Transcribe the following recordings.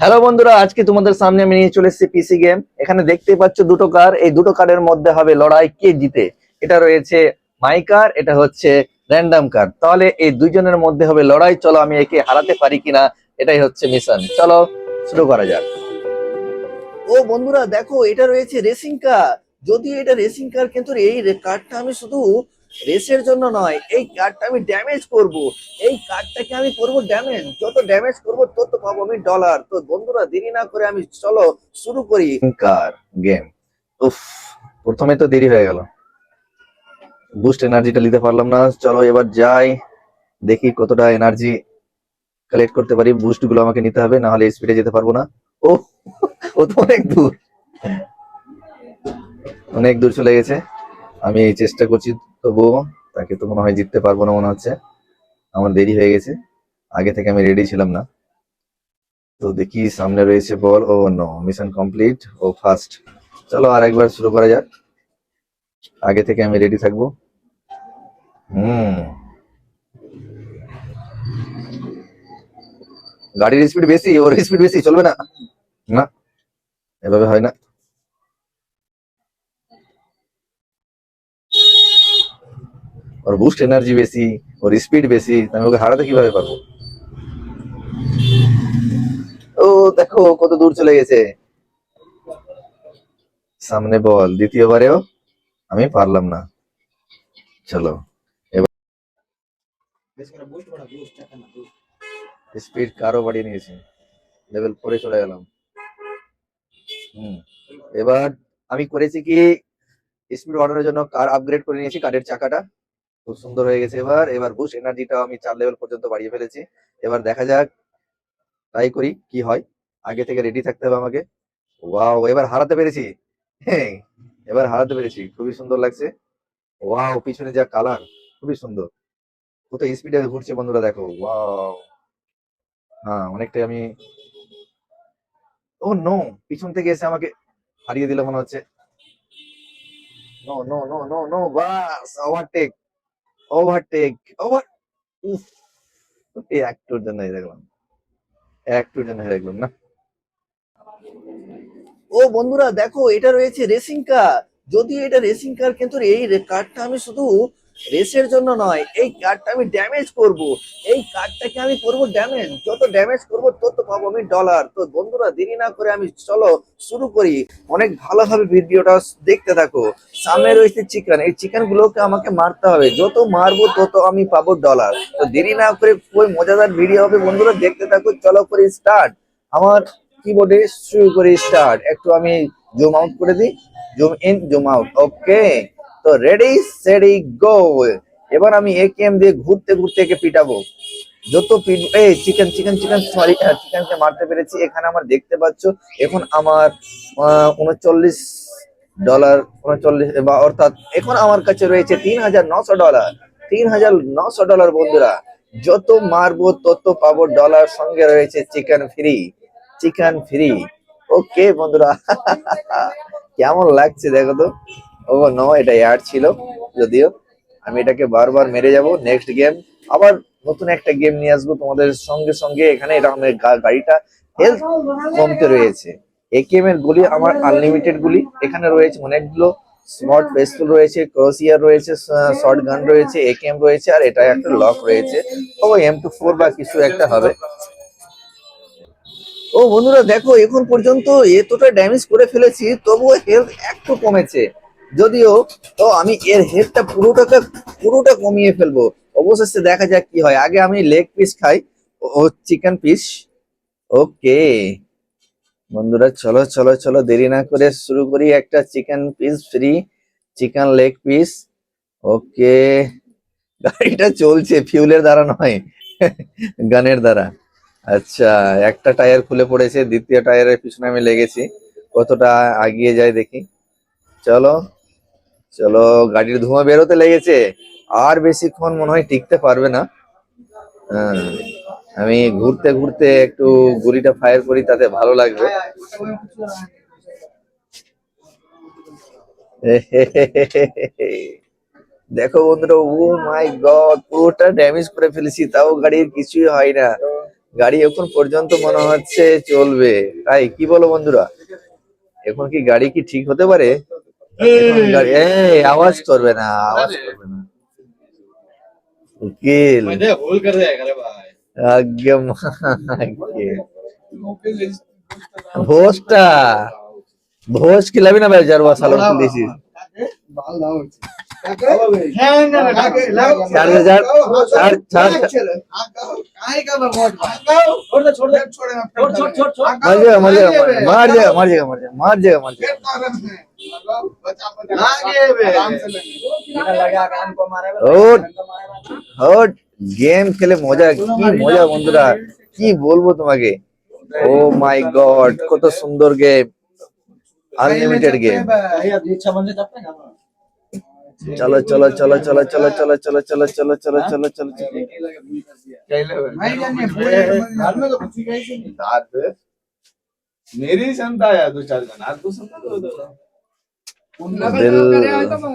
Hello বন্ধুরা, আজকে তোমাদের সামনে আমি নিয়ে চলে এসেছি পিসি গেম এখানে দেখতে পাচ্ছ দুটো কার এই দুটো কারের মধ্যে হবে লড়াই কে জিতে। এটা রয়েছে মাই কার এটা হচ্ছে র্যান্ডাম কার তাহলে এই দুইজনের মধ্যে হবে লড়াই, চলো আমি একে হারাতে পারি কিনা, এটাই হচ্ছে মিশন চলো, শুরু করা যাক। ও বন্ধুরা, দেখো, এটা রয়েছে রেসিং কার যদিও এটা রেসিং কার কিন্তু এই কারটা আমি শুধু রেসের জন্য নয়, এই কার্ডটা আমি ড্যামেজ করব। এই কার্ডটাকে আমি করব ড্যামেজ যত ড্যামেজ করব, তত পাবো আমি ডলার তো বন্ধুরা, দেরি না করে আমি চলো, শুরু করি। কার গেম উফ, প্রথমে তো দেরি হয়ে গেল। বুস্ট এনার্জিটা নিতে পারলাম না। চলো এবার যাই। দেখি কতটা এনার্জি কালেক্ট করতে পারি। বুস্টগুলো আমাকে নিতে হবে, না হলে স্পিডে যেতে পারব না। ও ও তো অনেক দূর। অনেক দূর চলে গেছে। আমি চেষ্টা করছি তবুও তাকে তো মনে হয় জিততে পারব না মনে হচ্ছে। আমার দেরি হয়ে গেছে। আগে থেকে আমি রেডি ছিলাম না। তো দেখি সামনে রয়েছে বল। ও নো মিশন কমপ্লিট ও ফার্স্ট চলো আর একবার শুরু করা যাক। আগে থেকে আমি রেডি থাকব। হুম। গাড়ির স্পিড বেশি, ওর স্পিড বেশি, চলবে না। না, এভাবে হয় না। ওর বুস্ট এনার্জি বেশি ওর স্পিড বেশি আমি ওকে হারাতে কীভাবে পারব ও দেখো কত দূর চলে গেছে সামনে বল দ্বিতীয়বারেও আমি পারলাম না চলো এবার স্পিড কারও বাড়িয়ে নিয়েছি লেভেল ফোরে চলে গেলাম হুম এবার আমি করেছি কি স্পিড অর্ডারের জন্য কার আপগ্রেড করে নিয়েছি কারের চাকাটা। খুব সুন্দর হয়ে গেছে এবার এবার বুস্ট এনার্জিটাও আমি চার লেভেল পর্যন্ত বাড়িয়ে ফেলেছি। এবার দেখা যাক ট্রাই করি কি হয়। আগে থেকে রেডি থাকতে হবে আমাকে। ওয়াও এবার হারাতে পেরেছি। হ্যাঁ এবার হারাতে পেরেছি। খুবই সুন্দর লাগছে। ওয়াও পিছনে যা কালার খুবই সুন্দর। কত স্পিডে ঘুরছে বন্ধুরা, দেখো। ওয়াও হ্যাঁ অনেকটাই আমি ও নো পিছন থেকে এসে আমাকে হারিয়ে দিল মনে হচ্ছে। No no no no no bus! Overtake overtake over উফ, এই একটুর জন্য হেরে গেলাম একটুর জন্য হেরে গেলাম না? ও বন্ধুরা, দেখো, এটা রয়েছে রেসিং কার যদিও এটা রেসিং কার কিন্তু এই কারটা আমি শুধু রেসের জন্য নয়, এই কারটা আমি ড্যামেজ করব। এই কারটাকে আমি করব ড্যামেজ যত ড্যামেজ করব, তত পাবো আমি ডলার তো বন্ধুরা, দেরি না করে আমি চলো, শুরু করি। অনেক ভালোভাবে ভিডিওটা দেখতে থাকো। সামনে রয়েছে চিকেন এই চিকেন গুলোকে আমাকে মারতে হবে। যত মারবো, তত আমি পাবো ডলার তো দেরি না করে খুবই মজাদার ভিডিও হবে। বন্ধুরা, দেখতে থাকো। চলো করে স্টার্ট আমার কিবোর্ডে শুরু করে স্টার্ট একটু আমি জুম আউট করে দিই। Zoom in zoom out okay তো রেডি সেডি গো এবার আমি একেএম দিয়ে ঘুরতে ঘুরতে একে পিটাবো। যত পিট এই চিকেন চিকেন চিকেন সরি চিকেনকে মারতে পেরেছি। এখানে আমার দেখতে পাচ্ছ, এখন আমার উনচল্লিশ ডলার উনচল্লিশ, বা অর্থাৎ এখন আমার কাছে রয়েছে তিন হাজার নশো ডলার তিন হাজার নশো ডলার বন্ধুরা। যত মারবো, তত পাবো ডলার সঙ্গে রয়েছে chicken free chicken free okay বন্ধুরা। কেমন লাগছে, দেখো তো। ও নো, এটা এয়ার ছিল, যদিও। আমি এটাকে বারবার মেরে যাব নেক্সট গেম আবার নতুন একটা গেম নিয়ে আসব তোমাদের সঙ্গে সঙ্গে। এখানে এটা আমার গাড়িটা হেলথ কমতে রয়েছে। একেএম এর গুলি, আমার আনলিমিটেড গুলি, এখানে রয়েছে অনেকগুলো স্মার্ট পেস্টল রয়েছে ক্রসিয়ার রয়েছে শর্ট গান রয়েছে একেএম রয়েছে, আর এটা একটা লক রয়েছে। ও এম টু ফোর বা কিছু একটা হবে। ও বন্ধুরা, দেখো, এখন পর্যন্ত এতটা ড্যামেজ করে ফেলেছি, তবুও হেলথ একটু কমেছে। যদিও, তো আমি এর হেডটা পুরোটাকে, পুরোটা কমিয়ে ফেলব। অবশেষে দেখা যাক কি হয়। আগে আমি লেগ পিস খাই, ও চিকেন পিস ওকে বন্ধুরা, চলো চলো চলো, দেরি না করে শুরু করি একটা chicken piece free chicken leg piece okay গাড়িটা চলছে ফিউলের দ্বারা নয় গানের দ্বারা। আচ্ছা একটা টায়ার খুলে পড়েছে, দ্বিতীয় টায়ারের পিছনে আমি লেগেছি। কতটা আগিয়ে যায় দেখি। চলো। চলো গাড়ির ধোঁয়া বেরোতে লেগেছে। আর বেশিক্ষণ মনে হয় টিকতে পারবে না। হ্যাঁ, আমি ঘুরতে ঘুরতে একটু গুলিটা ফায়ার করি তাতে ভালো লাগবে। দেখো বন্ধুরা ও মাই গড পুরোটা ড্যামেজ করে ফেলেছি তাও গাড়ির কিছুই হয় না। গাড়ি এখন পর্যন্ত মনে হচ্ছে চলবে। তাই কি বলো বন্ধুরা? এখন কি গাড়ি কি ঠিক হতে পারে? এই আওয়াজ করবে না আওয়াজ করবে না উকিল আগে আগে ভোজটা ভোজ খিলাবি না ভাই জারবা সালন দিছিস ভালো চার হাজার চার চার মার जाएगा मार जाएगा मार जाएगा मार जाएगा मार जाएगा मार जाएगा मार जाएगा ওট ওট গেম খেলে মজা কি মজা বন্ধুরা কি বলবো তোমাকে ও মাই গড কত সুন্দর গেম আনলিমিটেড গেম চলো চলো চলো চলো চলো চলো চলো চলো চলো চলো চলো চলো চলো मेरी क्षमता है दो चार जन आज तो क्षमता दो दो দিল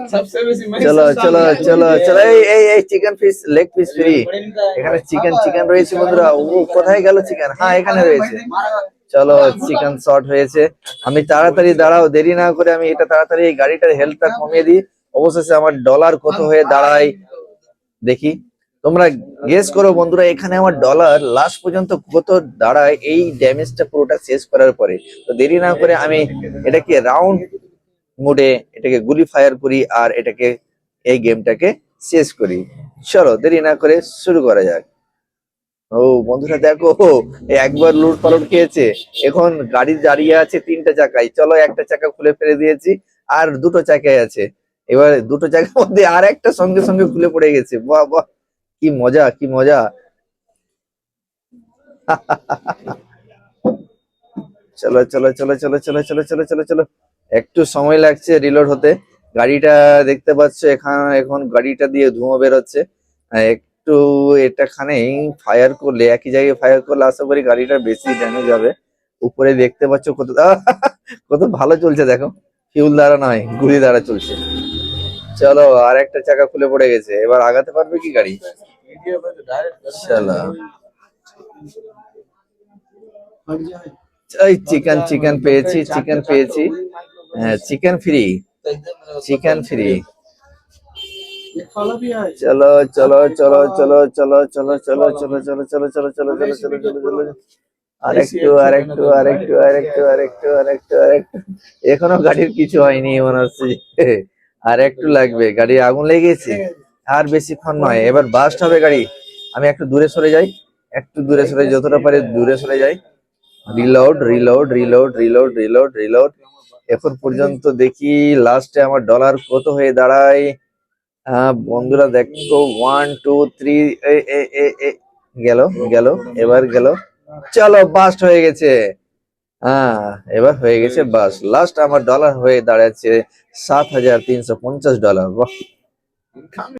सबसे बेसी मैं চলো চলো চলো চলো এই এই এই chicken piece leg piece free এখানে চিকেন চিকেন রয়েছে বন্ধুরা ও কোথায় গেল চিকেন হ্যাঁ এখানে রয়েছে চলো চিকেন শর্ট হয়েছে আমি তাড়াতাড়ি দাঁড়াও দেরি না করে আমি এটা তাড়াতাড়ি এই গাড়িটার হেলথটা কমিয়ে দিই অবশেষে আমার ডলার কত হয়ে দাঁড়ায় দেখি। তোমরা গেস করো বন্ধুরা, এখানে আমার ডলার লাস্ট পর্যন্ত কত দাঁড়ায়, এই ড্যামেজটা পুরোটা শেষ করার পরে। তো দেরি না করে আমি এটাকে রাউন্ড মুডে এটাকে গুলি ফায়ার করি আর এটাকে এই গেমটাকে শেষ করি। চলো, দেরি না করে শুরু করা যাক। ও, বন্ধুরা দেখো একবার লুট পালট খেয়েছে। এখন গাড়ি দাঁড়িয়ে আছে তিনটা চাকায়। চলো একটা চাকা খুলে ফেলে দিয়েছি, আর দুটো চাকায় আছে। এবার দুটো জায়গার মধ্যে আর একটা সঙ্গে সঙ্গে খুলে পড়ে গেছে। বাহ বাহ। কি মজা কি মজা। চলো চলো চলো চলো চলো চলো চলো চলো চলো। একটু সময় লাগছে রিলোড হতে। গাড়িটা দেখতে পাচ্ছ, এখানে, এখন গাড়িটা দিয়ে ধুঁয়ো বেরোচ্ছে। একটু এটা খানে ফায়ার করলে, একই জায়গায় ফায়ার করলে আশা করি গাড়িটা বেশি ড্যামেজ হবে। উপরে দেখতে পাচ্ছ কত কত ভালো চলছে দেখো। ফিউল দ্বারা নয়, গুলি দ্বারা চলছে। চলো আর একটা চাকা খুলে পড়ে গেছে এবার আগাতে পারবে কি গাড়ি চলো এই চিকেন চিকেন পেয়েছি চিকেন পেয়েছি হ্যাঁ চিকেন ফ্রি চিকেন ফ্রি চলো চলো চলো চলো চলো চলো চলো চলো চলো চলো চলো চলো চলো চলো চলো চলো আরেকটু আরেকটু আরেকটু আরেকটু আরেকটু আরেকটু আরেকটু এখনও গাড়ির কিছু হয়নি মনে হচ্ছে আর একটু লাগবে, গাড়ি আগুন লেগেছে। আর বেশিক্ষণ নয়, এবার বাস্ট হবে গাড়ি। আমি একটু দূরে সরে যাই, একটু দূরে সরে যতটা পারি দূরে সরে যাই। Reload reload reload reload reload reload এখন পর্যন্ত দেখি লাস্টে আমার ডলার কত হয়ে দাঁড়ায়। বন্ধুরা দেখো ওয়ান টু থ্রি এ গেল গেল, এবার গেল। চলো বাস্ট হয়ে গেছে। হ্যাঁ এবার হয়ে গেছে বাস। লাস্ট আমার ডলার হয়ে দাঁড়াচ্ছে সাত হাজার তিনশো পঞ্চাশ ডলার বাহ।